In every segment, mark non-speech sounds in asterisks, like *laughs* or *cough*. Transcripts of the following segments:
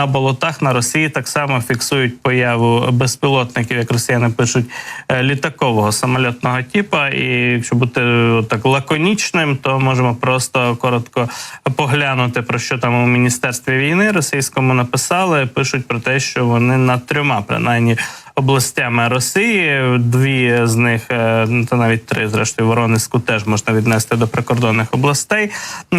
на болотах на Росії так само фіксують появу безпілотників, як росіяни пишуть, е, літакового самолітного типу. І якщо бути е, так лаконічним, то можемо просто коротко поглянути про що там у міністерстві війни російському написали. Пишуть про те, що вони над трьома принаймні областями Росії. Дві з них, е, ну, та навіть три, зрештою, Воронезьку теж можна віднести до прикордонних областей.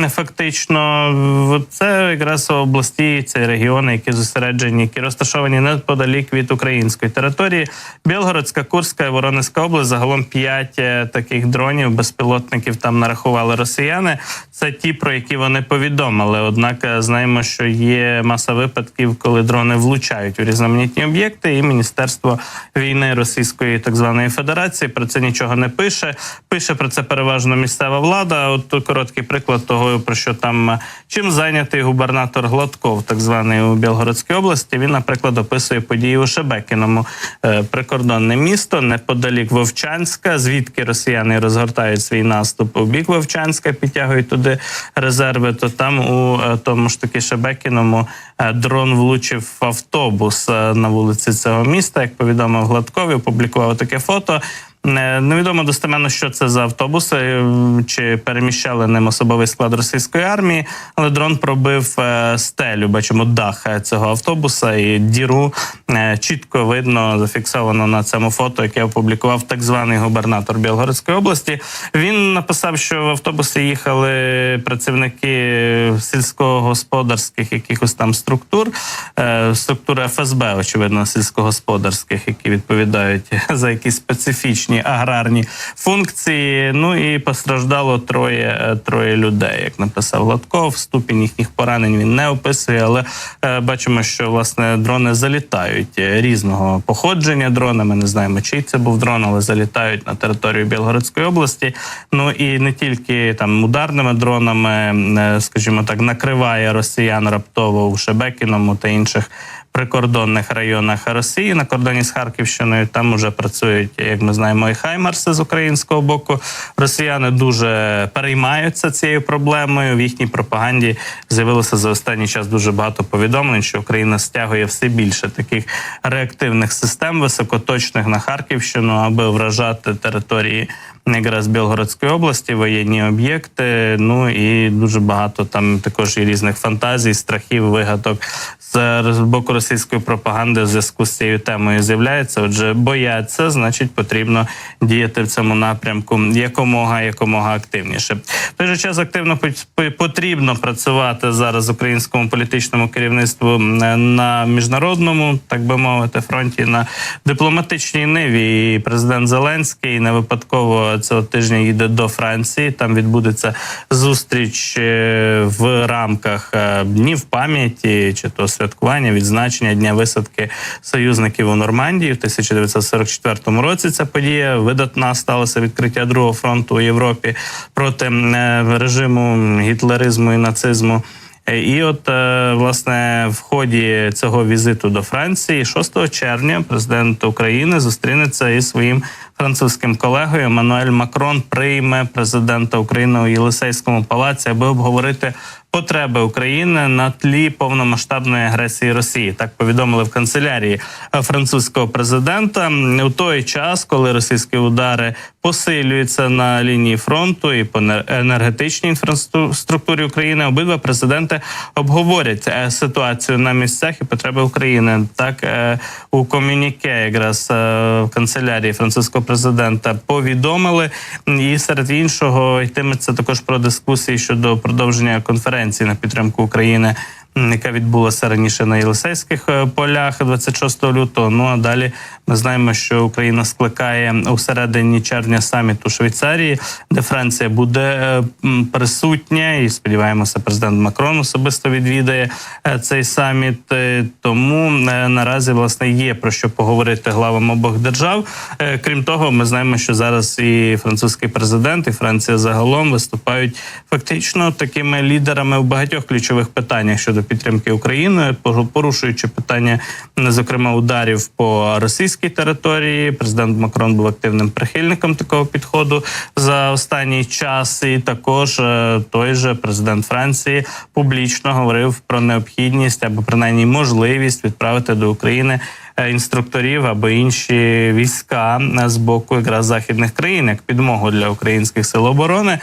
Фактично, це якраз області, це регіони, які зосереджені, які розташовані неподалік від української території. Білгородська, Курська і Воронезька область. Загалом п'ять е, таких дронів, безпілотників там нарахували росіяни. Це ті, про які вони повідомили. Однак е, знаємо, що є маса випадків, коли дрони влучають у різноманітні об'єкти, і міністерство війни Російської так званої Федерації про це нічого не пише. Пише про це переважно місцева влада. От короткий приклад того, про що там чим зайнятий губернатор Гладков, так званий у Білгородській області. Він, наприклад, описує події у Шебекіному е, прикордонне місто неподалік Вовчанська, звідки росіяни розгортають свій наступ у бік Вовчанська, підтягують туди резерви. То там у е, тому ж таки Шебекіному е, дрон влучив в автобус на вулиці цього міста. Як повідомив Гладков, опублікував таке фото. Е, Невідомо достеменно, що це за автобуси, е, чи переміщали ним особовий склад російської армії, але дрон пробив е, стелю. Бачимо дах цього автобуса і діру чітко видно, зафіксовано на цьому фото, яке опублікував так званий губернатор Білгородської області. Він написав, що в автобусі їхали працівники сільськогосподарських якихось там структур, структури ФСБ, очевидно, сільськогосподарських, які відповідають *laughs* за якісь специфічні аграрні функції. Ну і постраждало троє, е, троє людей, як написав Гладков. Ступінь їхніх поранень він не описує, але е, бачимо, що власне дрони залітають е, різного походження. Дрони. Ми не знаємо, чий це був дрон, але залітають на територію Білгородської області. Ну і не тільки там ударними дронами, скажімо так, накриває росіян раптово у Шебекіному та інших прикордонних районах Росії на кордоні з Харківщиною. Там вже працюють, як ми знаємо, і Хаймарси з українського боку. Росіяни дуже переймаються цією проблемою. В їхній пропаганді з'явилося за останній час дуже багато повідомлень, що Україна стягує все більше таких реактивних систем високоточних на Харківщину, аби вражати території якраз Білгородської області, воєнні об'єкти. Ну і дуже багато там також і різних фантазій, страхів, вигадок з боку російської пропаганди в зв'язку з цією темою з'являється. Отже, бояться, значить, потрібно діяти в цьому напрямку якомога якомога активніше. В той же час активно пот- потрібно працювати зараз українському політичному керівництву на міжнародному, так би мовити, фронті на дипломатичній ниві. І президент Зеленський не випадково цього тижня їде до Франції. Там відбудеться зустріч е, в рамках е, днів пам'яті чи то святкування відзначення дня висадки союзників у Нормандії в 1944 році. Ця подія видатна сталося відкриття другого фронту у Європі проти е, режиму гітлеризму і нацизму. Е, І от е, власне в ході цього візиту до Франції, 6 червня, президент України зустрінеться із своїм французьким колегою Еммануель Макрон прийме президента України у Єлисейському палаці, аби обговорити потреби України на тлі повномасштабної агресії Росії. Так повідомили в канцелярії французького президента у той час, коли російські удари посилюються на лінії фронту і по енер- енергетичній інфраструктурі України. Обидва президенти обговорять е, ситуацію на місцях і потреби України. Так е, у комюніке якраз е, в канцелярії французького президента повідомили. І серед іншого йтиметься також про дискусії щодо продовження конференції на підтримку України. Яка відбулася раніше на Єлисейських е, полях 26 лютого. Ну а далі ми знаємо, що Україна скликає у середині червня саміт у Швейцарії, де Франція буде е, присутня, і сподіваємося, президент Макрон особисто відвідає е, цей саміт. Тому наразі власне є про що поговорити главам обох держав. Крім того, ми знаємо, що зараз і французький президент, і Франція загалом виступають фактично такими лідерами в багатьох ключових питаннях щодо щодо підтримки України, порушуючи питання, зокрема, ударів по російській території. Президент Макрон був активним прихильником такого підходу за останній час. І також е, той же президент Франції публічно говорив про необхідність або принаймні можливість відправити до України е, інструкторів або інші війська е, з боку якраз західних країн як підмогу для українських сил оборони.